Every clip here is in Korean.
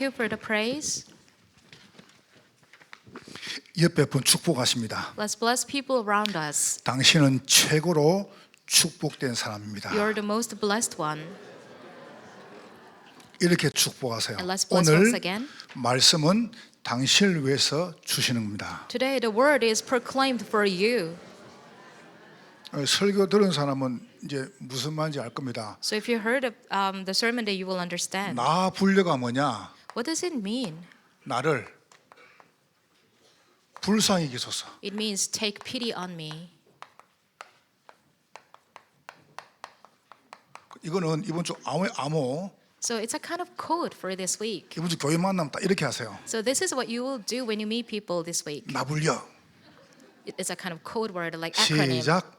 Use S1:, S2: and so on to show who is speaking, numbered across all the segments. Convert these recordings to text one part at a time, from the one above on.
S1: you for the praise.
S2: 옆에 분 축복하십니다.
S1: Let's bless people around us.
S2: 당신은 최고로 축복된 사람입니다.
S1: You're the most blessed one.
S2: 이렇게 축복하세요.
S1: And let's bless once
S2: 오늘
S1: again.
S2: 말씀은 당신을 위해서 주시는 겁니다.
S1: Today, the word is proclaimed for you.
S2: 어, 설교 들은 사람은 이제 무슨 말인지 알 겁니다.
S1: So, if you heard of, um, the sermon, that you will understand.
S2: 나 불려가 뭐냐?
S1: What does it mean?
S2: 나를 불쌍히 여기소서.
S1: It means take pity on me.
S2: 이거는 이번 주 암호, 암호
S1: So, it's a kind of code for this week.
S2: 이번 주 교회 만나면 딱 이렇게 하세요.
S1: So, this is what you will do when you meet people this week.
S2: 나 불려.
S1: It's a kind of code word, like acronym.
S2: 시작.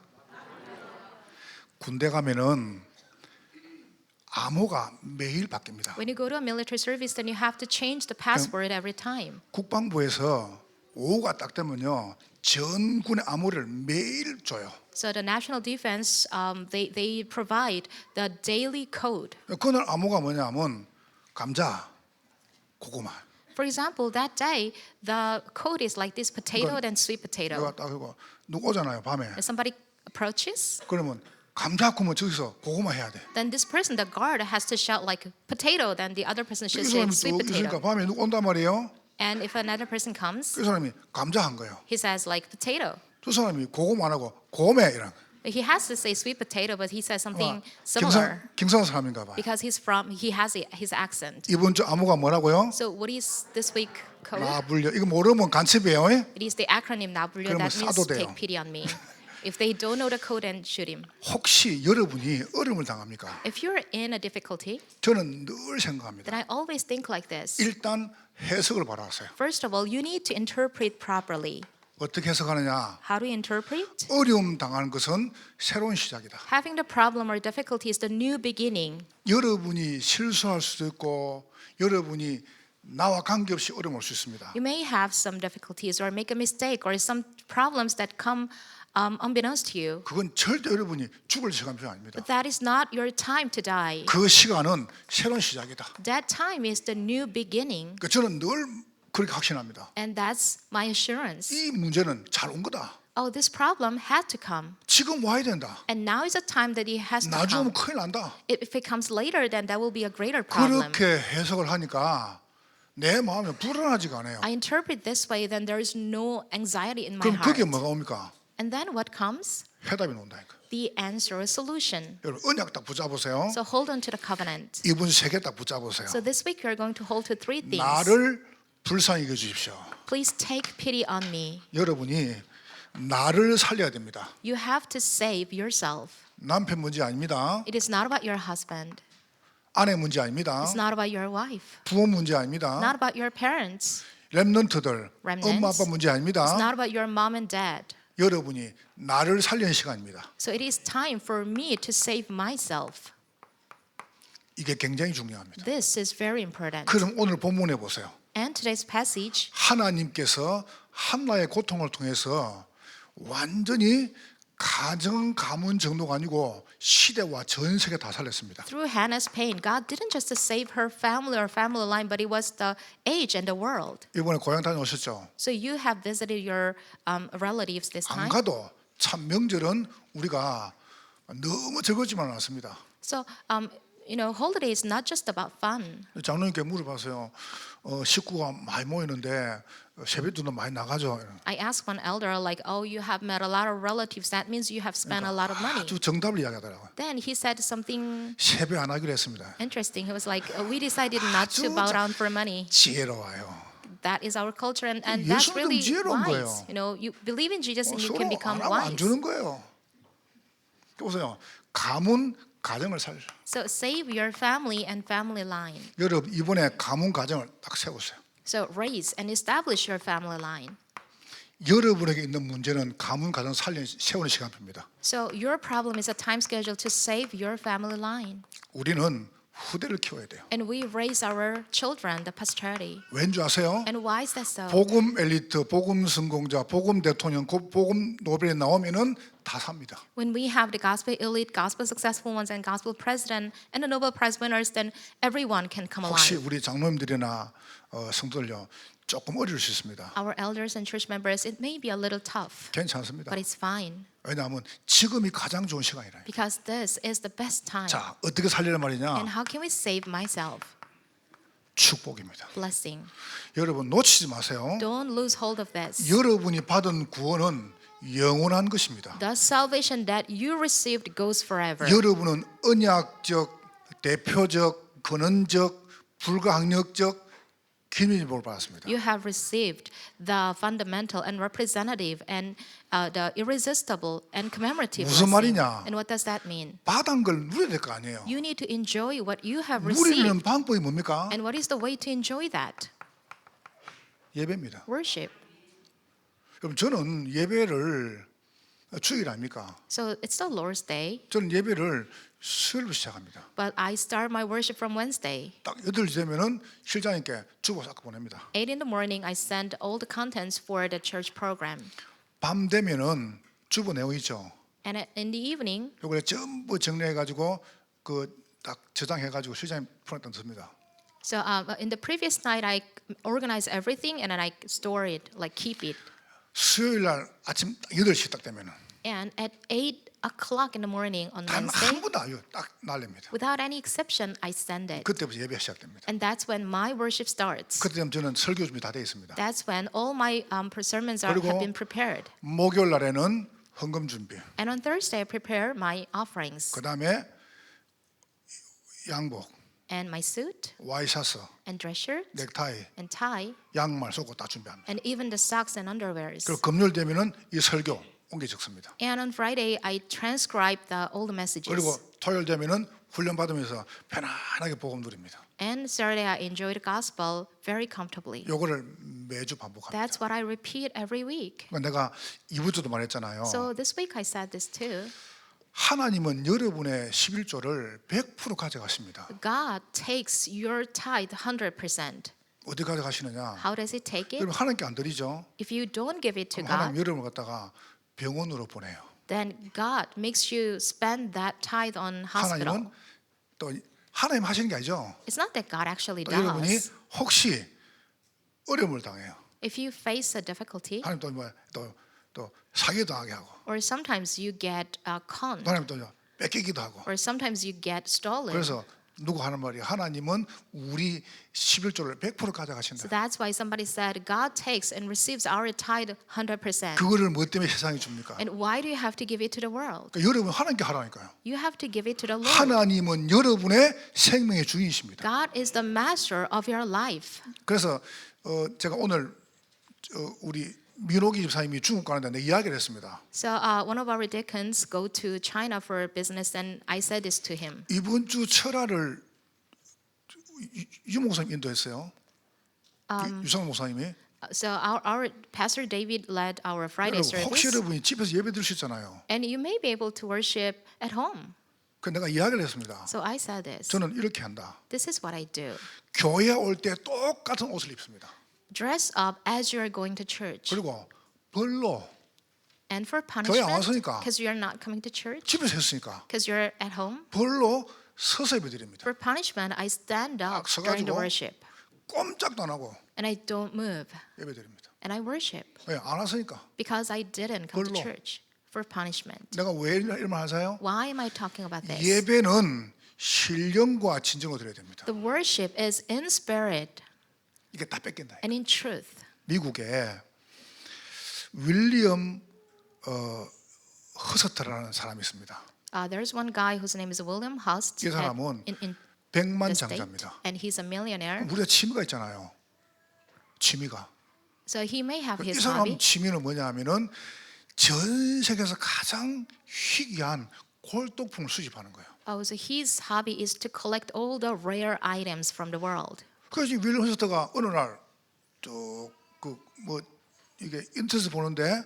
S2: 군대 가면은 암호가 매일 바뀝니다.
S1: When you go to a military service, then you have to change the password every time.
S2: 국방부에서 오후가 딱 되면요 전군의 암호를 매일 줘요.
S1: So the National Defense, um, they, they provide the daily code.
S2: 그날 암호가 뭐냐면 감자, 고구마.
S1: For example, that day, the code is like this potato and sweet potato.
S2: 내가 딱 이거 누구 오잖아요 밤에.
S1: If somebody approaches,
S2: 그러면 감자 구면 저기서 고구마 해야 돼.
S1: then this person, the guard, has to shout like potato, then the other person should
S2: 이
S1: say
S2: 사람이
S1: sweet
S2: 또 있으니까
S1: potato.
S2: 밤에 누구 온단 말이에요.
S1: And if another person comes,
S2: 그 사람이 감자 한 거예요.
S1: he says like potato.
S2: 저 사람이 고구마 안 하고 고메 이런.
S1: He has to say sweet potato, but he says something
S2: 경상
S1: similar
S2: 경상 사람인가 봐.
S1: because he's from, he has it- his accent.
S2: 이번 주 암호가 뭐라고요?
S1: So what is this week code?
S2: 나 불려. 이거 모르면 간첩이에요. 예?
S1: It is the acronym 나불려
S2: 그러면
S1: that means
S2: 쏴도 돼요.
S1: take pity on me. If they don't know the code, then shoot him.
S2: 혹시 여러분이 어려움을 당합니까?
S1: If you're in a difficulty,
S2: 저는 늘 생각합니다.
S1: then I always think like this.
S2: 일단 해석을 바라세요.
S1: First of all, you need to interpret properly.
S2: 어떻게 해석하느냐?
S1: How to interpret?
S2: 어려움 당하는 것은 새로운 시작이다.
S1: Having the problem or difficulty is the new beginning.
S2: 여러분이 실수할 수도 있고 여러분이 나와 관계없이 어려움 올 수 있습니다.
S1: You may have some difficulties or make a mistake or some problems that come um, unbeknownst to you.
S2: 그건 절대 여러분이 죽을 시간표 아닙니다.
S1: But that is not your time to die.
S2: 그 시간은 새로운 시작이다.
S1: That time is the new beginning.
S2: 그 저는 늘 그렇게 확신합니다.
S1: And that's my assurance.
S2: 이 문제는 잘 온 거다.
S1: Oh, this problem had to come.
S2: 지금 와야 된다.
S1: And now is the time that it has to
S2: 나중에
S1: come.
S2: 오면 큰일 난다.
S1: If it comes later, then that will be a greater problem.
S2: 그렇게 해석을 하니까 내 마음이 불안하지가 않아요.
S1: I interpret this way, then there is no anxiety in my
S2: 그럼 그게
S1: heart.
S2: 뭐가 옵니까?
S1: And then what comes?
S2: 해답이 나온다니까.
S1: The answer or solution.
S2: 여러분 언약 딱 붙잡으세요.
S1: So hold on to the covenant.
S2: 이분 세개딱 붙잡으세요.
S1: So this week you're going to hold to three things.
S2: 나를 불쌍히 여겨 주십시오.
S1: Please take pity on me.
S2: 여러분이 나를 살려야 됩니다.
S1: You have to save yourself.
S2: 남편 문제 아닙니다.
S1: It is not about your husband.
S2: 아내 문제 아닙니다.
S1: It's not about your wife.
S2: 부모 문제 아닙니다.
S1: Not about your parents. Remnants.
S2: 엄마 아빠 문제
S1: It's
S2: 아닙니다.
S1: not about your mom and dad.
S2: 여러분이 나를 살리는 시간입니다.
S1: So it is time for me to save myself.
S2: 이게 굉장히 중요합니다.
S1: This is very important.
S2: 그럼 오늘 본문에 보세요.
S1: And today's passage,
S2: 하나님께서 한나의 고통을 통해서 완전히 가정 가문 정도가 아니고 시대와 전 세계 다 살렸습니다.
S1: through Hannah's pain, God didn't just save her family or family line, but it was the age and the world.
S2: 이번에 고향 다녀오셨죠?
S1: So you have visited your um, relatives this
S2: 안
S1: time.
S2: 가도 참 명절은 우리가 너무 즐겁지만 않습니다.
S1: So um, you know, holiday is not just about fun.
S2: 장로님께 물어봤어요. 어, 식구가 많이 모이는데 세뱃돈도 많이 나가죠.
S1: I asked one elder, like, "Oh, you have met a lot of relatives. That means you have spent a lot of money."
S2: 아주 정답을 이야기하더라고요.
S1: Then he said something
S2: 세배 안 하기로 했습니다.
S1: interesting. He was like, "Uh, "We decided not to
S2: 아주
S1: bow
S2: 자-
S1: down for money."
S2: 지혜로워요.
S1: That is our culture, and, and that's
S2: 예수는
S1: really
S2: 지혜로운 거예요.
S1: wise. You know, you believe in Jesus,
S2: 어,
S1: and you
S2: 서로
S1: can
S2: 안
S1: become
S2: 하면 안
S1: wise.
S2: 주는 거예요. 보세요. 가문 가정을 살.
S1: So save your family and family line.
S2: 여러분 이번에 가문 가정을 딱 세우세요.
S1: So raise and establish your family line.
S2: 여러분에게 있는 문제는 가문 가정 살려 세우는 시간표입니다.
S1: So your problem is a time schedule to save your family line.
S2: 우리는 후대를 키워야 돼요.
S1: And we raise our children, the posterity.
S2: 왠지 아세요?
S1: And why is that so?
S2: 복음 엘리트, 복음 성공자, 복음 대통령, 고- 복음 노벨에 나오면은 다 삽니다.
S1: When we have the gospel elite, gospel successful ones, and gospel president, and the Nobel Prize winners, then everyone can come
S2: 혹시
S1: alive.
S2: 우리 장로님들이나 어, 성도들요 조금 어려울 수 있습니다.
S1: Our elders and church members, it may be a little tough,
S2: 괜찮습니다.
S1: but it's fine
S2: 왜냐하면 지금이 가장 좋은 시간이라.
S1: because this is the best time.
S2: 자 어떻게
S1: And
S2: 말이냐?
S1: how can we save myself?
S2: 축복입니다.
S1: Blessing.
S2: 여러분 놓치지 마세요.
S1: Don't lose hold of this.
S2: 여러분이 받은 구원은 영원한 것입니다.
S1: The salvation that you received goes forever.
S2: 여러분은 언약적, 대표적, 근원적, 불가항력적 기민복을 받았습니다.
S1: You have received the fundamental and representative and uh, the irresistible and commemorative
S2: 무슨
S1: blessing.
S2: 말이냐?
S1: And what does that mean?
S2: 받은 걸 누려야 될 거 아니에요.
S1: You need to enjoy what you have
S2: 누리는
S1: received.
S2: 방법이 뭡니까?
S1: And what is the way to enjoy that?
S2: 예배입니다.
S1: Worship.
S2: 그럼 저는 예배를 주일 아닙니까?
S1: So it's the Lord's Day,
S2: 저는 예배를 수요일부터 시작합니다.
S1: but I start my worship from Wednesday.
S2: 딱 8시 되면은 실장님께 주고 싹 보냅니다.
S1: 8 in the morning, I send all the contents for the church program.
S2: 밤 되면은 주보 내용 있죠.
S1: And at- in the evening,
S2: 요걸 전부 정리해 가지고 그 딱 저장해 가지고 실장님 프로그램 씁니다.
S1: so uh, in the previous night, I organize everything and then I store it, like keep it.
S2: 수요일 날 아침 8시 딱 되면은
S1: And at 8 o'clock in the morning on
S2: 단 한
S1: Wednesday,
S2: 번도 안 딱 날립니다.
S1: without any exception, I send it.
S2: 그때부터 예배가 시작됩니다.
S1: And that's when my worship starts.
S2: 그때 되면 저는 설교 준비 다 돼 있습니다.
S1: That's when all my um, sermons are, have
S2: 그리고
S1: been prepared.
S2: 목요일 날에는 헌금 준비.
S1: And on Thursday, I prepare my offerings
S2: 그다음에 양복,
S1: and my suit
S2: 와이셔츠,
S1: and dress shirt
S2: 넥타이,
S1: and tie
S2: 양말, 속옷 다 준비합니다.
S1: and even the socks and underwears.
S2: 그리고 금요일 되면은 이 설교 옮겨 적습니다.
S1: And on Friday, I transcribe the the messages.
S2: 그리고 토요일 되면은 훈련 받으면서 편안하게 복음 누립니다.
S1: And Saturday, I enjoy the gospel very comfortably.
S2: 요거를 매주 반복합니다.
S1: That's what I repeat every week.
S2: 그러니까 내가 이번 주도 말했잖아요.
S1: So this week, I said this too.
S2: 하나님은 여러분의 11조를 100% 가져가십니다.
S1: God takes your tithe 100%.
S2: 어디 가져가시느냐?
S1: How does He take it?
S2: 여러분 하나님께 안 드리죠?
S1: If you don't give it to
S2: 그럼 하나님
S1: God,
S2: 여러분을 갖다가 병원으로 보내요.
S1: then God makes you spend that tithe on hospital.
S2: 하나님은 또 하나님 하시는 게 아니죠.
S1: It's not that God actually
S2: 또 여러분이
S1: does.
S2: 혹시 어려움을 당해요.
S1: If you face a difficulty,
S2: 하나님 또뭐또 또 사기 당하게 하고
S1: or sometimes you get uh, conned,
S2: 하나님 또 뺏기기도 하고
S1: or sometimes you get stolen.
S2: 그래서 누구 하는 말이 하나님은 우리 11조를 100% 가져가신다.
S1: So that's why somebody said God takes and receives our tithe 100%.
S2: 그거를 뭐 때문에 세상에 줍니까?
S1: And why do you have to give it to the world?
S2: 그러니까 여러분 하나님께 하라니까요.
S1: You have to give it to the Lord.
S2: 하나님은 여러분의 생명의 주인이십니다.
S1: God is the master of your life.
S2: 그래서 어, 제가 오늘 어, 우리 민호기 집사님이 중국 가는데 내 이야기를 했습니다.
S1: So uh, one of our deacons go to China for business, and I said this to him.
S2: 이번 주 철화를 유- 유 목사님 인도했어요. 그 유성 목사님이.
S1: Uh, So our, our pastor David led our Friday
S2: 여러분, 혹시
S1: service,
S2: 여러분이 집에서 예배 드릴 수 있잖아요.
S1: and you may be able to worship at home.
S2: 그 내가 이야기를 했습니다.
S1: So I said this.
S2: 저는 이렇게 한다.
S1: This is what I do.
S2: 교회 올 때 똑같은 옷을 입습니다.
S1: Dress up as you are going to church.
S2: 그리고 벌로
S1: And for
S2: 안
S1: punishment,
S2: 왔으니까.
S1: because you're not coming to church,
S2: 집에서 했으니까
S1: because you're at home.
S2: 벌로 서서 예배 드립니다.
S1: For punishment, I stand up
S2: 딱
S1: during the
S2: 서가지고
S1: worship,
S2: 꼼짝도 안 하고
S1: and I don't move,
S2: 예배 드립니다.
S1: and I worship
S2: 왜? 안 왔으니까.
S1: because I didn't come to
S2: 벌로.
S1: church for punishment.
S2: 내가 왜 이말 하세요?
S1: Why am I talking about this?
S2: 예배는 신령과 진정으로 드려야 됩니다.
S1: The worship is in spirit
S2: 이게 다 뺏긴다.
S1: and in truth.
S2: 미국에 윌리엄 어, 허스트라는 사람이 있습니다.
S1: Uh, there's one guy whose name is William Hust
S2: 이 사람은
S1: in, in
S2: 백만
S1: the state,
S2: 장자입니다.
S1: and he's a millionaire.
S2: 우리가 취미가 있잖아요. 취미가.
S1: So he may have
S2: 이
S1: his
S2: 사람
S1: hobby.
S2: 취미는 뭐냐면은 전 세계에서 가장 희귀한 골동품을 수집하는 거예요.
S1: Oh, so his hobby is to collect all the rare items from the world.
S2: 그래서 이 윌리엄 허스트가 어느 날또그뭐 이게 인터넷 보는데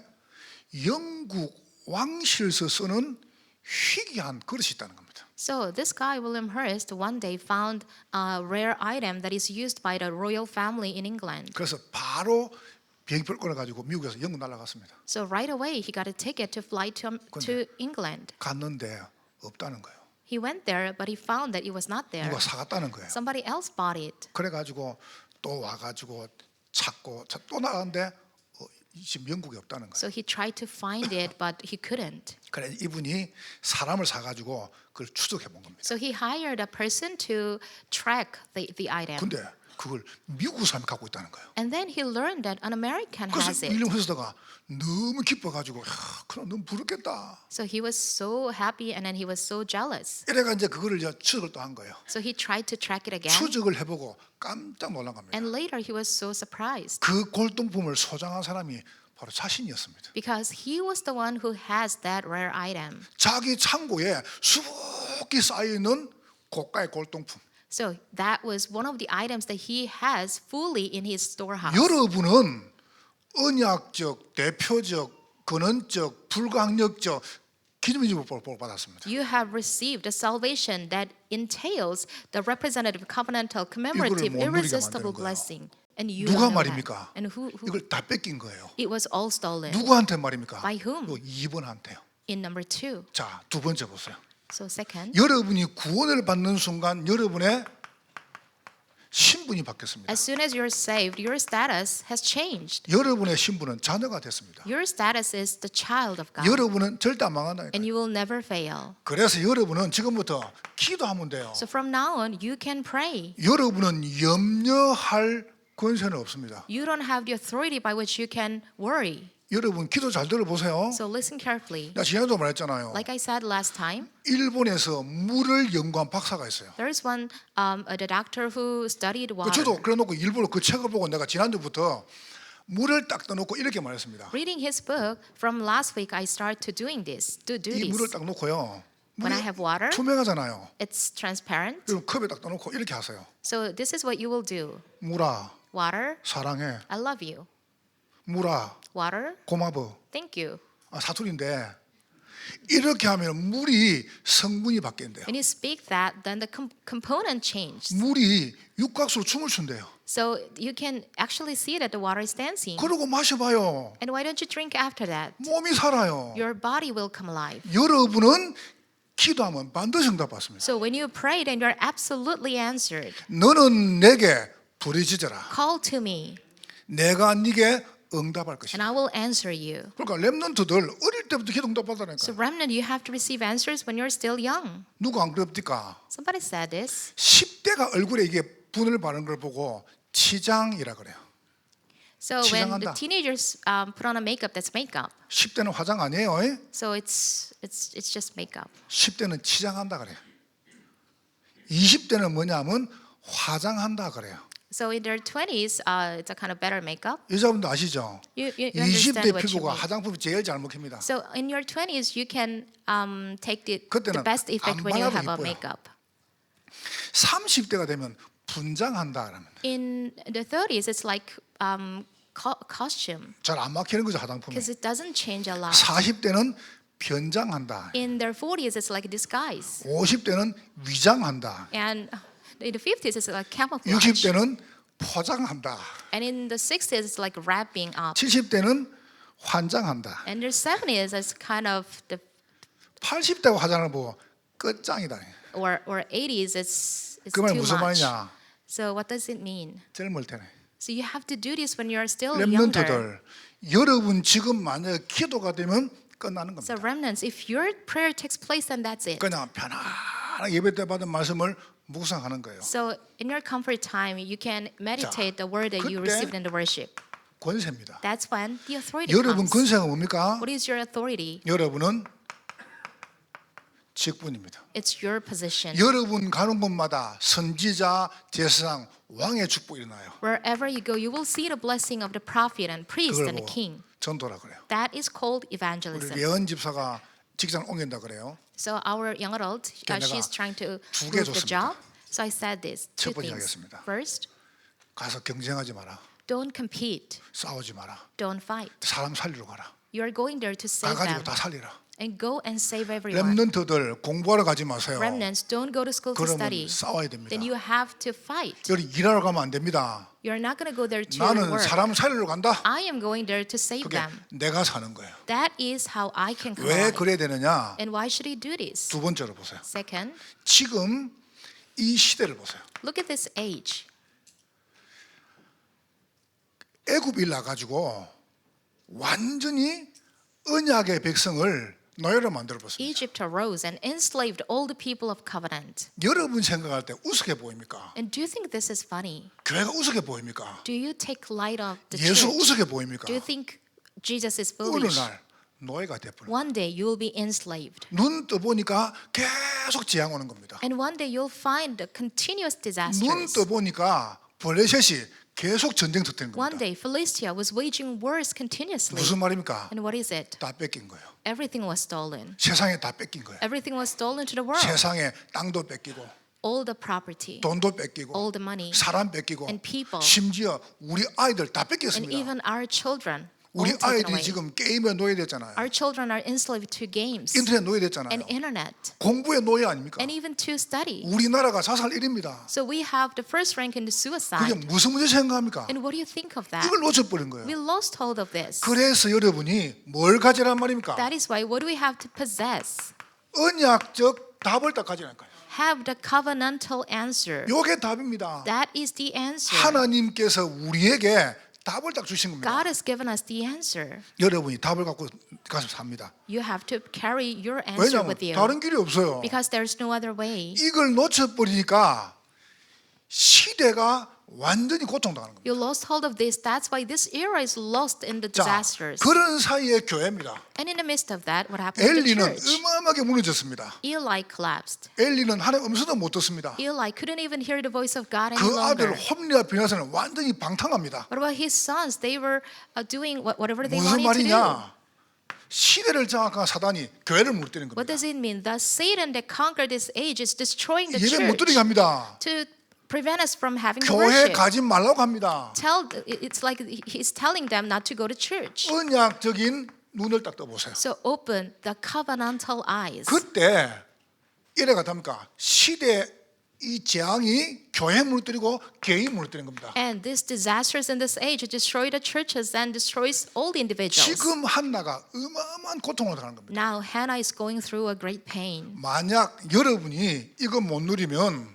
S2: 영국 왕실에서 쓰는 희귀한 그릇이 있다는 겁니다.
S1: So this guy William Hearst one day found a rare item that is used by the royal family in England.
S2: 그래서 바로 비행기표를 끊어 가지고 미국에서 영국 날아갔습니다.
S1: So right away, he got a ticket to fly to, um, to England.
S2: 갔는데 없다는 거예요.
S1: He went there, but he found that it was not there.
S2: 누가 사갔다는 거예요.
S1: Somebody else bought it.
S2: 그래가지고 또 와가지고 찾고 차- 또 나갔는데 어, 지금 영국에 없다는 거예요.
S1: So he tried to find it, but he couldn't.
S2: 그래 이분이 사람을 사가지고 그걸 추적해 본 겁니다.
S1: So he hired a person to track the, the item.
S2: 근데 그걸 미국 사람이 갖고 있다는 거예요.
S1: And then he learned that an American
S2: 그래서
S1: has it.
S2: 윌리엄 헤스터가 너무 기뻐가지고 야, 그럼 너무 부럽겠다.
S1: So he was so happy and then he was so jealous.
S2: 이래가 이제 그거를 이제 추적을 또 한 거예요.
S1: So he tried to track it again.
S2: 추적을 해보고 깜짝 놀란 겁니다.
S1: And later he was so surprised
S2: 그 골동품을 소장한 사람이 바로 자신이었습니다.
S1: because he was the one who has that rare item.
S2: 자기 창고에 수북히 쌓여 있는 고가의 골동품.
S1: So that was one of the items that he has fully in his storehouse.
S2: 여러분은 언약적, 대표적, 근원적, 불강력적 기념인을 받았습니다.
S1: You have received a salvation that entails the representative, covenantal, commemorative,
S2: 못 누리게
S1: irresistible
S2: 만드는 거예요.
S1: blessing. And you
S2: 누가
S1: don't know that.
S2: 말입니까?
S1: And who, who
S2: 이걸 다 뺏긴 거예요.
S1: it was all stolen.
S2: 누구한테 말입니까?
S1: By whom?
S2: 2번한테요.
S1: In number two.
S2: 자, 두 번째 보세요.
S1: So second,
S2: 여러분이 구원을 받는 순간 여러분의 신분이 바뀌었습니다.
S1: as soon as you're saved, your status has changed.
S2: 여러분의 신분은 자녀가 됐습니다.
S1: Your status is the child of God.
S2: 여러분은 절대 안 망한다니까.
S1: And you will never fail.
S2: 그래서 여러분은 지금부터 기도하면 돼요.
S1: So from now on, you can pray.
S2: 여러분은 염려할 권세는 없습니다.
S1: You don't have the authority by which you can worry.
S2: 여러분 기도 잘 들어보세요.
S1: So listen carefully.
S2: 나 지난주에 말했잖아요.
S1: Like I said last time,
S2: 일본에서 물을 연구한 박사가 있어요.
S1: there is one, um, uh, the doctor who studied
S2: 그
S1: water.
S2: 저도 그래놓고 일부러 그 책을 보고 내가 지난주부터 물을 딱 떠놓고 이렇게 말했습니다.
S1: Reading his book from last week, I started to doing this, to do
S2: 이 물을
S1: this.
S2: 딱 놓고요.
S1: When I have water,
S2: 투명하잖아요.
S1: it's transparent.
S2: 그럼 컵에 딱 떠놓고 이렇게 하세요.
S1: So this is what you will do.
S2: 물아
S1: Water,
S2: 사랑해.
S1: I love you.
S2: 물아
S1: Water,
S2: 고마워.
S1: thank you.
S2: 아, 사투리인데 이렇게 하면 물이 성분이 바뀐대요.
S1: When you speak that, then the com- component changes.
S2: 물이 육각수로 춤을 춘대요.
S1: So you can actually see that the water is dancing.
S2: 그러고 마셔봐요.
S1: And why don't you drink after that?
S2: 몸이 살아요.
S1: Your body will come alive.
S2: 여러분은 기도하면 반드시 응답받습니다.
S1: So when you pray, then you're absolutely answered.
S2: 너는 내게 부르짖어라.
S1: Call to me,
S2: 내가 네게 응답할
S1: and
S2: 것이다.
S1: I will answer you.
S2: 그러니까 렘넌트들 어릴 때부터 기도 응답받다니까.
S1: So remnant, you have to receive answers when you're still young.
S2: 누가 안 그럽니까?
S1: Somebody said this.
S2: 10대가 얼굴에 이게 분을 바른 걸 보고 치장이라 그래요.
S1: So when the
S2: 지장한다.
S1: teenagers um, put on a makeup, that's makeup.
S2: 10대는 화장 아니에요. 에?
S1: So it's it's it's just makeup.
S2: 10대는 치장한다 그래요. 20대는 뭐냐면 화장한다 그래요.
S1: So in their 20s, uh, it's a kind of better makeup.
S2: 여자분도 아시죠?
S1: You, you, you understand
S2: 20대
S1: what you
S2: 피부가
S1: mean.
S2: 화장품이 제일 잘 먹힙니다.
S1: So in your 20s, you can um, take the, the
S2: 그때는
S1: best effect when you
S2: 안
S1: have a
S2: 발라도
S1: makeup.
S2: 30대가 되면 분장한다 그러면
S1: In the 30s, it's like um, co- costume
S2: 잘 안 막히는 거죠 화장품이.
S1: because it doesn't change a lot.
S2: 40대는 변장한다.
S1: In their 40s, it's like disguise.
S2: 50대는 위장한다.
S1: And in the 50s, it's like camouflage.
S2: 60대는 포장한다.
S1: And in the 60s, it's like wrapping up.
S2: 70대는 환장한다.
S1: And their 70s, it's kind of the,
S2: 80대가 화장을 보고 끝장이다.
S1: or, or 80s, it's, it's
S2: 그말
S1: too
S2: 무슨
S1: much.
S2: 말이냐?
S1: So what does it mean?
S2: 젊을 때네.
S1: So you have to do this when you're still younger.
S2: 렘넌트들 여러분 지금 만약 기도가 되면 끝나는
S1: So
S2: 겁니다.
S1: remnants, if your prayer takes place, then that's it.
S2: 그냥 편안하게 예배 때 받은 말씀을 묵상하는 거예요.
S1: So in your comfort time, you can meditate the word that you received in the worship.
S2: 권세입니다.
S1: That's when the authority
S2: 여러분
S1: comes.
S2: 권세가 뭡니까?
S1: What is your authority?
S2: 여러분은 직분입니다.
S1: It's your position.
S2: 여러분 가는 곳마다 선지자, 제사장, 왕의 축복이 일어나요.
S1: Wherever you go, you will see the blessing of the prophet and priest and the king.
S2: 전도라 그래요.
S1: That is called
S2: 우리
S1: evangelism.
S2: 예언 집사가 직장 옮긴다 그래요.
S1: So our young adult, uh,
S2: 내가
S1: she's trying to
S2: 두개
S1: move the
S2: 줬습니다.
S1: job. So I said this two
S2: 첫 번째
S1: things.
S2: 하겠습니다.
S1: First,
S2: 가서 경쟁하지 마라.
S1: don't compete,
S2: 싸우지 마라.
S1: don't fight.
S2: 사람 살리러 가라.
S1: You're going there to save
S2: 가가지고
S1: them.
S2: 다 살리라.
S1: And go and save everyone.
S2: 렘넌트들 공부하러 가지 마세요.
S1: Remnants, don't go to school to
S2: 그러면
S1: study.
S2: 싸워야 됩니다.
S1: Then you have to fight.
S2: 여기 일하러 가면 안 됩니다.
S1: You're not going to go there to
S2: 나는
S1: work.
S2: 사람 살리러 간다.
S1: I am going there to save
S2: 그게
S1: them.
S2: 내가 사는 거예요.
S1: That is how I can come
S2: 왜. 그래야 되느냐?
S1: And why should he do this?
S2: 두 번째로 보세요.
S1: Second,
S2: 지금 이 시대를 보세요.
S1: look at this age.
S2: 애굽 일 나가지고 완전히 언약의 백성을 노예로 만들어 보습니다.
S1: Egypt arose and enslaved all the people of covenant.
S2: 여러분 생각할 때 우습게 보입니까?
S1: And do you think this is funny?
S2: 교회가 우습게 보입니까?
S1: Do you take light of the
S2: 예수
S1: church?
S2: 우습게 보입니까?
S1: Do you think Jesus is
S2: 어느
S1: foolish?
S2: 날 노예가 돼버려.
S1: One day you will be enslaved.
S2: 눈 떠보니까 계속 재앙 오는 겁니다.
S1: And one day you'll find the continuous
S2: 눈
S1: disasters.
S2: 떠보니까 블레셋이 계속 전쟁 터뜨린
S1: One
S2: 겁니다.
S1: day Philistia was waging wars continuously.
S2: 무슨 말입니까?
S1: And what is it?
S2: 다 뺏긴 거예요.
S1: Everything was stolen.
S2: 세상에 다 뺏긴 거예요.
S1: Everything was stolen to the world.
S2: 세상에 땅도 뺏기고
S1: All the property,
S2: 돈도 뺏기고
S1: all the money,
S2: 사람 뺏기고
S1: and people.
S2: 심지어 우리 아이들 다
S1: and
S2: 뺏겼습니다.
S1: even our children.
S2: 우리 아이들이. 지금 게임에 노예됐잖아요.
S1: Our children are enslaved to games
S2: 인터넷 노예됐잖아요.
S1: and internet
S2: 공부에 노예 아닙니까?
S1: and even to study.
S2: 우리나라가 자살 1위입니다.
S1: So we have the first rank in the
S2: 그게
S1: suicide.
S2: 무슨 문제 생각합니까?
S1: And what do you think of that?
S2: 이걸 놓쳐버린 거예요.
S1: We lost hold of this.
S2: 그래서 여러분이 뭘 가지란 말입니까?
S1: That is why what do we have to possess?
S2: 언약적 답을 딱 가지라니까요.
S1: Have the covenantal answer.
S2: 요게 답입니다.
S1: That is the answer.
S2: 하나님께서 우리에게 답을 딱 주신 겁니다.
S1: God has given us the answer.
S2: 여러분이 답을 갖고 가서 삽니다.
S1: You have to carry your answer
S2: 왜냐하면
S1: with you
S2: 다른 길이 없어요.
S1: because there's no other way.
S2: 이걸 놓쳐버리니까 시대가 완전히 고통당하는 겁니다.
S1: You lost hold of this. That's why this era is lost in the
S2: 자,
S1: disasters.
S2: 그런 사이에 교회입니다.
S1: And in the midst of that, what happened to the
S2: 엘리는
S1: church?
S2: 어마어마하게 무너졌습니다.
S1: Eli collapsed.
S2: 엘리는 하나님 음성도 못 듣습니다.
S1: Eli couldn't even hear the voice of God any
S2: 그 아들
S1: longer.
S2: 홈리와 비나스는 완전히 방탕합니다.
S1: What about his sons? They were uh, doing what, whatever they
S2: 무슨
S1: wanted to do.
S2: 말이냐? 시대를 장악한 사단이 교회를 물때는
S1: What
S2: 겁니다.
S1: does it mean? The Satan that conquered this age is destroying the
S2: 예배 못 드리게
S1: church
S2: 합니다.
S1: to prevent us from having
S2: 교회
S1: worship.
S2: 가지 말라고 합니다.
S1: Tell it's like he's telling them not to go to church.
S2: 언약적인 눈을 딱 떠보세요.
S1: So open the covenantal eyes.
S2: 그때 이래가 답니까? 시대 이 재앙이 교회 무너뜨리고 개인 무너뜨리는 겁니다.
S1: And these disasters in this age destroy the churches and destroys all the individuals.
S2: 지금 한나가 어마어마한 고통을 당하는 겁니다.
S1: Now Hannah is going through a great pain.
S2: 만약 여러분이 이거 못 누리면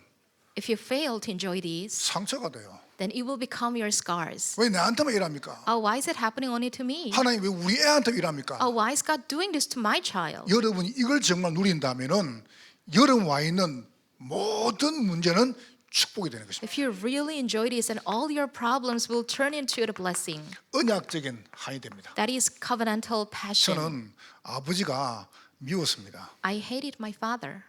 S1: If you fail to enjoy these,
S2: 상처가 돼요.
S1: then it will become your scars.
S2: 왜 나한테만 일합니까?
S1: Oh, why is it happening only to me?
S2: 하나님 왜 우리 애한테 일합니까?
S1: Oh, why is God doing this to my child?
S2: 여러분이 이걸 정말 누린다면은 여러분 와 있는 모든 문제는 축복이 되는 것입니다.
S1: If you really enjoy this, then all your problems will turn into a blessing.
S2: 언약적인 한이 됩니다.
S1: That is covenantal passion.
S2: 저는 아버지가 미웠습니다.
S1: I hated my father.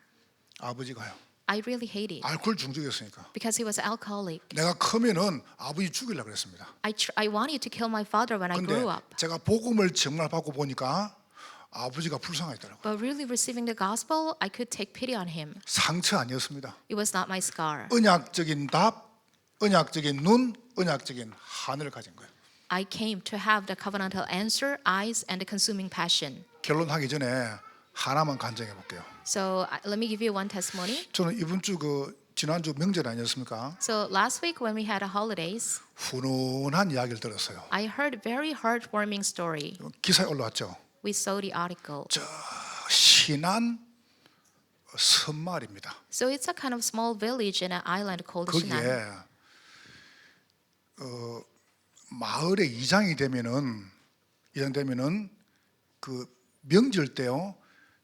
S2: 아버지가요.
S1: I really hated
S2: 알코올 중독이었으니까.
S1: because he was alcoholic.
S2: 내가 크면은 아버지 죽이려고 그랬습니다.
S1: I, tr- I wanted to kill my father when I
S2: 근데
S1: grew up.
S2: 제가 복음을 정말 받고 보니까 아버지가 불쌍하더라고요.
S1: But really receiving the gospel, I could take pity on him.
S2: 상처 아니었습니다.
S1: It was not my scar.
S2: 언약적인 답, 언약적인 눈, 언약적인 하늘을 가진 거예요.
S1: I came to have the covenantal answer, eyes, and the consuming passion.
S2: 결론하기 전에 하나만 간증해 볼게요.
S1: So I- let me give you one testimony.
S2: 저는 이번 주 그 지난주 명절 아니었습니까?
S1: So last week when we had a holidays,
S2: 훈훈한 이야기를 들었어요.
S1: I heard very heartwarming story.
S2: 기사에 올라왔죠.
S1: We saw the article.
S2: 저 신안 섬마을입니다.
S1: So it's a kind of small village in an island called
S2: 거기에
S1: Shinan.
S2: 어, 마을의 이장이 되면은 이장 되면은 그 명절 때요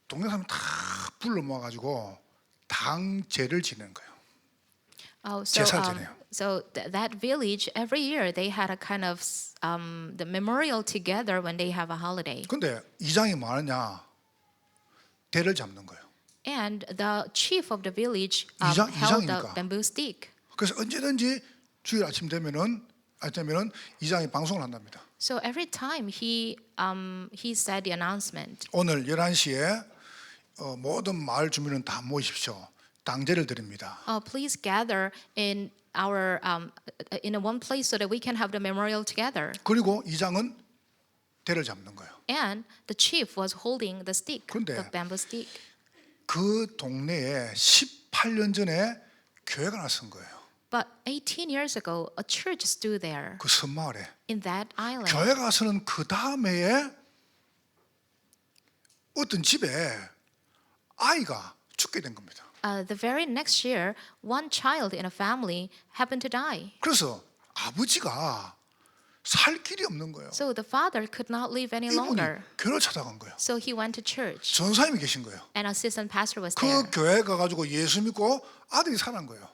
S2: 동네 사람 다 불러 모아가지고 당제를 지내는 거예요.
S1: Oh, so
S2: 제사를
S1: um,
S2: 지내요.
S1: so th- that village every year they had a kind of um, the memorial together when they have a holiday.
S2: 근데 이장이 뭐 하느냐? 대를 잡는 거예요.
S1: And the chief of the village um,
S2: 이장-
S1: held a
S2: 이장이니까.
S1: bamboo stick.
S2: 그래서 언제든지 주일 아침 되면은 아침에는 이장이 방송을 한답니다.
S1: So every time he um, he said the announcement.
S2: 오늘 11시에 어, 모든 마을 주민은 다 모이십시오. 당제를 드립니다.
S1: Oh, please gather in our um, in one place so that we can have the memorial together.
S2: 그리고 이장은 대를 잡는 거예요.
S1: And the chief was holding the stick,
S2: 근데
S1: the bamboo stick.
S2: 그 동네에 18년 전에 교회가 났은 거예요.
S1: But 18 years ago, a church stood there
S2: 그 섬마을에
S1: in that island.
S2: 교회 가 서는 그 다음에 어떤 집에 아이가 죽게 된 겁니다.
S1: Uh, the very next year, one child in a family happened to die.
S2: 그래서 아버지가 살 길이 없는 거예요.
S1: So the father could not live any
S2: 이분이
S1: longer.
S2: 교회를 찾아간 거예요.
S1: So he went to church.
S2: 전사님이 계신 거예요.
S1: An assistant pastor was
S2: 그
S1: there.
S2: 교회 가가지고 예수 믿고 아들이 살아난 거예요.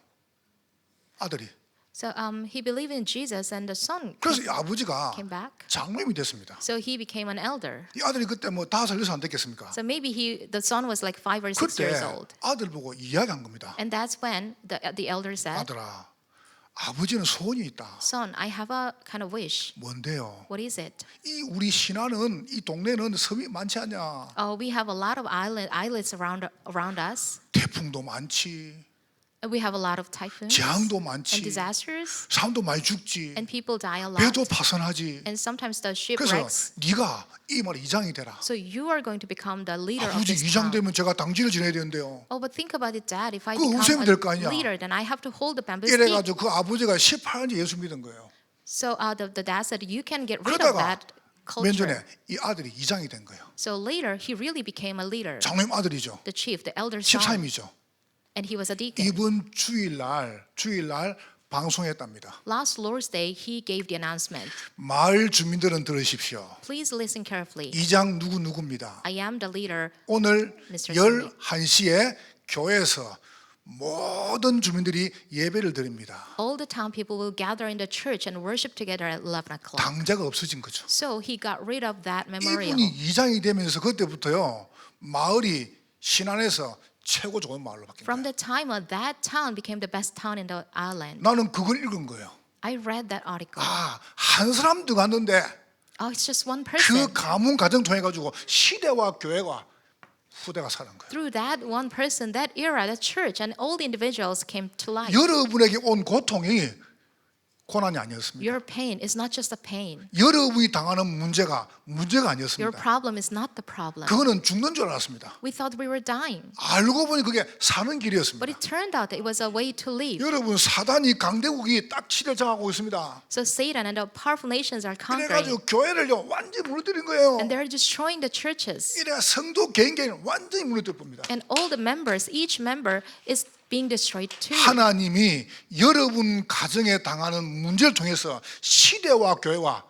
S2: 아들이.
S1: So um, he believed in Jesus, and the son
S2: 그래서 이 아버지가
S1: came back.
S2: 장로님이 됐습니다.
S1: So he became an elder.
S2: 이 아들이 그때 뭐 다섯 살 여섯 안 됐겠습니까?
S1: So maybe he, the son was like five or six
S2: 그때
S1: years old.
S2: 아들 보고 이야기한 겁니다.
S1: And that's when the, the elder said,
S2: 아들아, 아버지는 소원이 있다.
S1: Son, I have a kind of wish.
S2: 뭔데요?
S1: What is it?
S2: 이 우리 신하는 이 동네는 섬이 많지 않냐?
S1: Oh, we have a lot of island, islets around, around us.
S2: 태풍도 많지,
S1: And We have a lot of typhoons
S2: 재앙도
S1: and
S2: 많지,
S1: disasters,
S2: 사람도 많이 죽지,
S1: and people die a lot.
S2: 배도 파손하지.
S1: And sometimes the
S2: 그래서
S1: shipwrecks.
S2: 네가 이 말 이장이 되라.
S1: So you are going to become the leader of
S2: 아버지
S1: this
S2: 이장
S1: town.
S2: 되면 제가 당지를 지내야 되는데요.
S1: Oh, but think about it, Dad. If I
S2: 그거
S1: become
S2: 우셈이 될 거 아니야.
S1: a leader, then I have to hold the bamboo stick.
S2: 이래가지고 그 아버지가 18년째 예수 믿은 거예요.
S1: So uh, the, the dad said, you can get rid of
S2: 그러다가
S1: that
S2: 몇
S1: culture.
S2: 전에 이 아들이 이장이 된 거예요.
S1: So later, he really became a leader,
S2: 장로님 아들이죠.
S1: the chief, the elder son,
S2: 집사님이죠.
S1: And he was a deacon.
S2: 이번 주일날 주일날 방송했답니다.
S1: Last Lord's Day, he gave the announcement.
S2: 마을 주민들은 들으십시오.
S1: Please listen carefully.
S2: 이장 누구 누구입니다.
S1: I am the leader.
S2: 오늘
S1: Mr.
S2: 11시에 교회에서 모든 주민들이 예배를 드립니다.
S1: All the town people will gather in the church and worship together at 11 o'clock.
S2: 당자가 없어진 거죠.
S1: So he got rid of that memorial.
S2: 이분이 이장이 되면서 그때부터요. 마을이 신안에서 최고 좋은 마을로 바뀐
S1: From
S2: 거예요.
S1: the time of that town became the best town in the island.
S2: 나는 그걸 읽은 거예요.
S1: I read that article.
S2: 아, 한 사람도 갔는데
S1: Oh, it's just one
S2: 그
S1: person.
S2: 가문 가정 통해 가지고 시대와 교회가 후대가 사는 거예요.
S1: Through that one person, that era, that church, and all the individuals came to life.
S2: 여러분에게 온 고통이 고난이 아니었습니다.
S1: Your pain is not just a pain.
S2: 여러분이 당하는 문제가 문제가
S1: Your
S2: 아니었습니다.
S1: problem is not the problem.
S2: 그거는 죽는 줄 알았습니다.
S1: We thought we were dying,
S2: 알고 보니 그게 사는
S1: but
S2: 길이었습니다.
S1: it turned out that it was a way to live.
S2: 여러분 사단이 강대국이 딱 치를 정하고 있습니다.
S1: So Satan and the powerful nations are conquering,
S2: 그래가지고 교회를요 완전히 무너뜨린 거예요.
S1: and they're destroying the churches.
S2: 이래 성도 개인 개인 완전히 무너뜨릴 겁니다.
S1: And all the members, each member is being destroyed too.
S2: 하나님이 여러분 가정에 당하는 문제를 통해서 시대와 교회와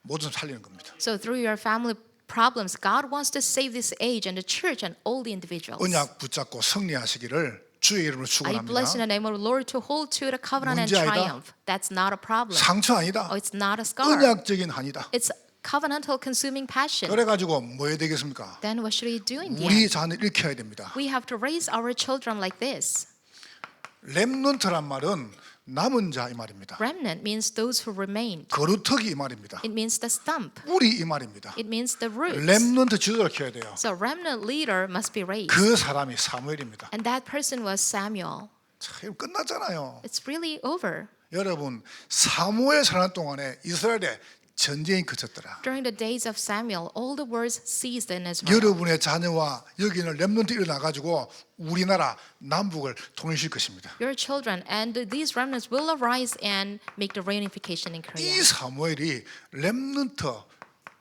S2: 모든 살리는 겁니다.
S1: So through your family problems, God wants to save this age and the church and all the individuals.
S2: 언약 붙잡고 승리하시기를 주의 이름으로
S1: I bless in
S2: 축원합니다.
S1: the name of the Lord to hold to the covenant and
S2: 문제 아니다.
S1: triumph. That's not a problem.
S2: 상처 아니다.
S1: Oh, it's not a scar.
S2: 언약적인 한이다.
S1: It's covenantal consuming passion.
S2: 그래 가지고 뭐 해야 되겠습니까?
S1: Then what should we do in the
S2: 우리
S1: end?
S2: 자녀를 일으켜야 됩니다.
S1: We have to raise our children like this.
S2: 렘넌트란 말은 남은 자 이 말입니다.
S1: Remnant means those who remained.
S2: 거루터기 이 말입니다.
S1: It means the stump.
S2: 뿌리 이 말입니다.
S1: It means the roots.
S2: 렘넌트 지도자를 키워야 돼요.
S1: So remnant leader must be raised.
S2: 그 사람이 사무엘입니다.
S1: And that person was Samuel.
S2: 참 끝났잖아요.
S1: It's really over.
S2: 여러분 사무엘 사는 동안에 이스라엘에 전쟁이 그쳤더라.
S1: During the days of Samuel, all the wars ceased in Israel.
S2: 여러분의 자녀와 여기는 렘넌트 일어나 가지고 우리나라 남북을 통일실 것입니다.
S1: Your children and these remnants will arise and make the reunification in
S2: 이
S1: Korea.
S2: 사무엘이 렘넌트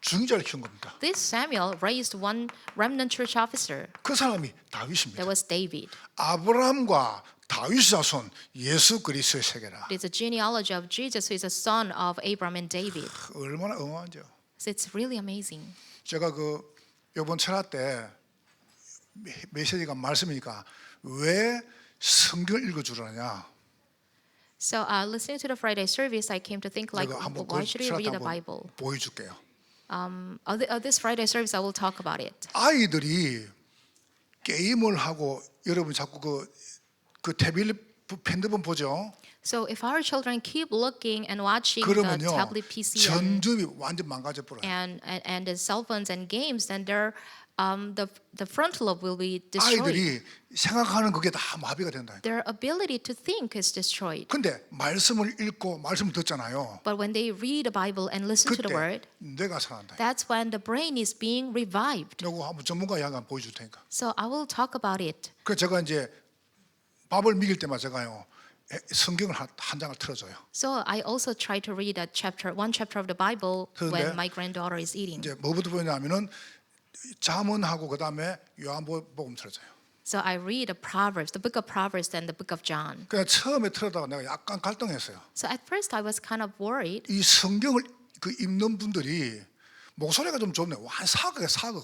S2: 중자를 키운 겁니다.
S1: This Samuel raised one remnant church officer.
S2: 그 사람이 다윗입니다.
S1: That was David.
S2: 아브라함과 다윗 자손 예수 그리스도의 세계라.
S1: It is a genealogy of Jesus, who is a son of Abraham and David.
S2: 얼마나 어마한지요.
S1: So it's really amazing.
S2: 제가 그 이번 철학 때 메- 메시지가 말씀이니까 왜 성경을 읽어 주라냐.
S1: So, uh, listening to the Friday service, I came to think like, why
S2: 그
S1: should we read the Bible?
S2: 보여줄게요.
S1: Um, uh, th- uh, this Friday service, I will talk about it.
S2: 아이들이 게임을 하고 여러분 자꾸 그, 그 태블릿 핸드폰 보죠.
S1: So, if our children keep looking and watching the
S2: 그러면요
S1: tablet PC and,
S2: 전점이 완전 망가져 버려요.
S1: and, and, and the cell phones and games, then their um, the the frontal lobe will be destroyed.
S2: 아이들이 생각하는 그게 다 마비가 된다.
S1: Their ability to think is destroyed.
S2: 근데 말씀을 읽고 말씀을 듣잖아요.
S1: But when they read the Bible and listen to the
S2: 그때
S1: word,
S2: 뇌가 살아난다.
S1: that's when the brain is being revived.
S2: 요거 한번 전문가 이야기 한번 보여줄 테니까.
S1: So I will talk about it.
S2: 그래서 제가 이제 밥을 먹일 때마다 제가요 에, 성경을 한, 한 장을 틀어줘요.
S1: So I also try to read a chapter, one chapter of the Bible when my granddaughter is eating.
S2: 이제 뭐부터 보냐면은 잠언하고 그 다음에 요한복음 틀어줘요.
S1: So I read the Proverbs, the book of Proverbs, and the book of John.
S2: 그냥 처음에 틀어다가 내가 약간 갈등했어요.
S1: So at first I was kind of worried.
S2: 이 성경을 그 읽는 분들이 목소리가 좀 좋네. 완 사극에 사극.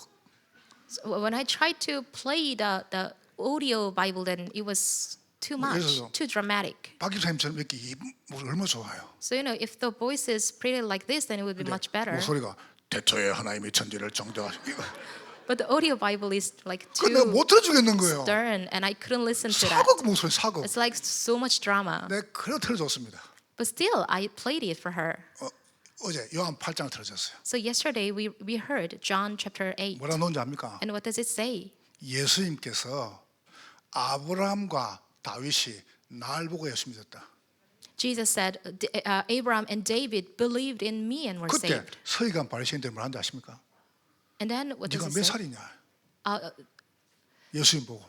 S1: So when I tried to play the, the audio Bible, then it was too much,
S2: 그래서-
S1: too dramatic.
S2: 박 집사님처럼 이렇게 이 목소리 얼마나 좋아요.
S1: So you know, if the voice is pretty like this, then it would be much better.
S2: 목소리가 대초에 하나님이 천지를 정대하시고
S1: But the audio Bible is like
S2: 그 내가
S1: too
S2: 못 들어주겠는 거예요.
S1: stern, and I couldn't listen to that.
S2: 사극 목소리 사극.
S1: It's like so much drama.
S2: 내가 그래 틀어줬습니다.
S1: But still, I played it for her.
S2: 어, 어제 요한 8장을 틀어줬어요.
S1: So yesterday we, we heard John chapter 8.
S2: 뭐라 놓은지 압니까?
S1: And what does it say?
S2: 예수님께서 아브라함과 다윗이 날 보고 예수 믿었다.
S1: Jesus said, uh, Abraham and David believed in me and were
S2: 그때
S1: saved.
S2: 서기관 바리새인들 뭐라는지 아십니까?
S1: And then what does
S2: 네가
S1: it
S2: 몇
S1: say?
S2: 살이냐?
S1: Uh,
S2: 예수님 보고.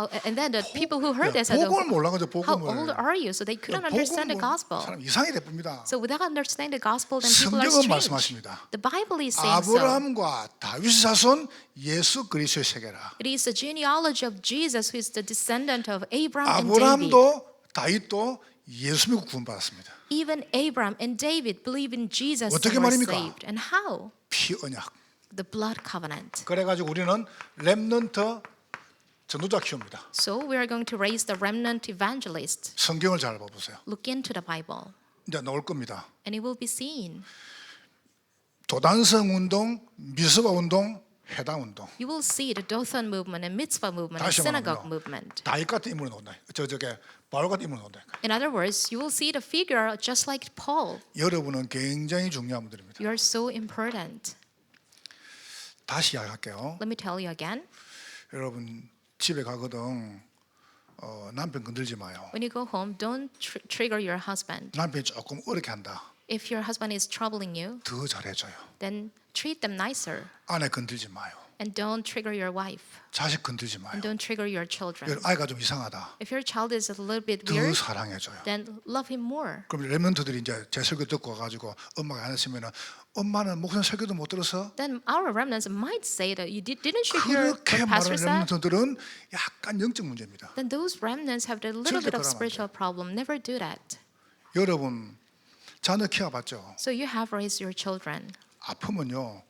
S1: uh, and then the people who heard
S2: 야,
S1: this said,
S2: 복음을 몰라가지고
S1: How
S2: 복음을.
S1: old are you? So they couldn't understand the
S2: 복음은
S1: gospel.
S2: 사람 이상이 돼봅니다.
S1: So without understanding the gospel, then people are
S2: 성경은
S1: strange.
S2: 말씀하십니다.
S1: The Bible is saying so.
S2: 아브라함과 다윗 자손 예수 그리스도의 세계라.
S1: It is the genealogy of Jesus who is the descendant of Abraham and David.
S2: 아브라함도 다윗도 예수 믿고 구원받았습니다.
S1: Even Abraham and David believe in Jesus
S2: 어떻게
S1: and were
S2: 말입니까?
S1: saved. And how?
S2: 피 언약.
S1: The blood covenant.
S2: 그래가지고 우리는 렘넌트 전도자 키웁니다.
S1: So we are going to raise the remnant evangelist.
S2: 성경을 잘 봐보세요.
S1: Look into the Bible,
S2: 이제 나올 겁니다.
S1: and it will be seen.
S2: 도단성 운동, 미스바 운동, 해당 운동.
S1: You will see the Dothan movement and Mitzvah movement and
S2: 다시
S1: synagogue movement.
S2: 다윗 같은 인물이 나온다. 저 저게 바로 같은 인물이 나온다.
S1: In other words, you will see the figure just like Paul.
S2: 여러분은 굉장히 중요한 분들입니다.
S1: You are so important.
S2: 다시 이야기할게요.
S1: Let me tell you again.
S2: 여러분 집에 가거든 어, 남편 건들지 마요.
S1: When you go home, don't tr- trigger your husband.
S2: 남편이 조금 어렵게 한다.
S1: If your husband is troubling you,
S2: 더 잘해줘요.
S1: then treat them nicer.
S2: 아내 건들지 마요.
S1: And don't trigger your wife.
S2: 자식 건들지 마요.
S1: And don't trigger your children.
S2: 아이가 좀 이상하다.
S1: If your child is a little bit
S2: 더
S1: weird,
S2: 사랑해줘요.
S1: then love him more.
S2: 그럼 렘넌트들이 이제 제 설교 듣고 와가지고 엄마가 안 했으면은 엄마는 목사님 설교도 못 들어서
S1: Then our remnants might say that you did, didn't you hear what
S2: 그렇게
S1: pastor
S2: 말하는
S1: said?
S2: 렘넌트들은 약간 영적 문제입니다.
S1: Then those remnants have a little bit of spiritual problem. Never do that.
S2: 여러분 자녀 키워봤죠?
S1: So you have raised your children.
S2: 아프면요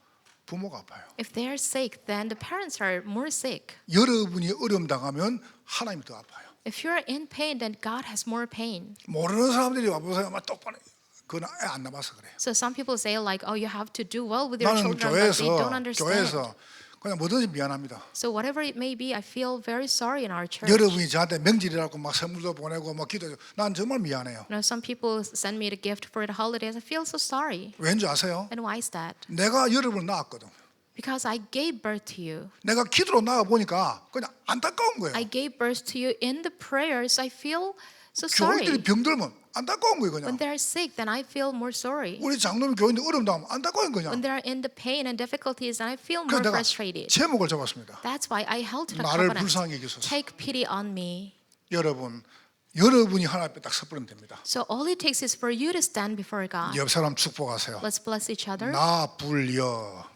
S2: 부모가 아파요.
S1: If they are sick, then the parents are more sick.
S2: 여러분이 어려움 당하면 하나님이 더 아파요.
S1: If you're in pain, then God has more pain.
S2: 모르는 사람들이 와보세요. 막 똑바로 그건 안 남아서 그래요.
S1: So some people say like, oh, you have to do well with your
S2: 나는
S1: children, but they don't
S2: 교회에서
S1: understand.
S2: 교회에서 그냥 뭐든지 미안합니다.
S1: So whatever it may be, I feel very sorry in our church.
S2: 여러분이 저한테 명절이라고 막 선물도 보내고 막 기도. 난 정말 미안해요.
S1: You know, some people send me the gift for the holidays. I feel so sorry.
S2: 왠지 아세요?
S1: And why is that?
S2: 내가 여러분을 낳았거든.
S1: Because I gave birth to you.
S2: 내가 기도로 나가 보니까 그냥 안타까운 거예요.
S1: I gave birth to you in the prayers. I feel so sorry.
S2: 병들면 안타까운 거예요,
S1: When
S2: 그냥.
S1: they're sick, then I feel more sorry.
S2: 우리 장로님 교인들 어려움 당하면 안타까운
S1: When
S2: 그냥.
S1: they're in the pain and difficulties, I feel more
S2: 내가
S1: frustrated.
S2: 제목을 잡았습니다.
S1: That's why I held to the
S2: 나를
S1: covenant.
S2: 불쌍히 여기소서.
S1: Take pity on me.
S2: 여러분, 여러분이 하나님 앞에 딱 서버리면 됩니다.
S1: So all it takes is for you to stand before God.
S2: 옆 사람 축복하세요.
S1: Let's bless each other.
S2: 나 불려.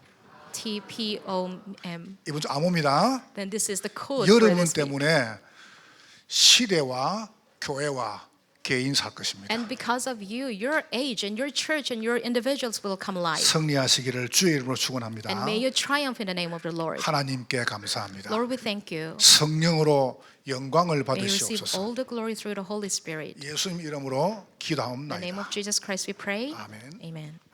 S1: T P O M.
S2: 이번 주 암호입니다.
S1: Then this is the code
S2: 여러분. 때문에 시대와 교회와 개인 살 것입니다.
S1: And because of you, your age and your church and your individuals will come alive.
S2: 승리하시기를 주의 이름으로 축원합니다.
S1: And may you triumph in the name of the Lord.
S2: 하나님께 감사합니다.
S1: Lord, we thank you.
S2: 성령으로 영광을
S1: May you receive
S2: 받으시옵소서.
S1: all the glory through the Holy Spirit.
S2: 예수님 이름으로
S1: In the name
S2: 기도하옵나이다.
S1: of Jesus Christ we pray.
S2: 아멘.
S1: Amen.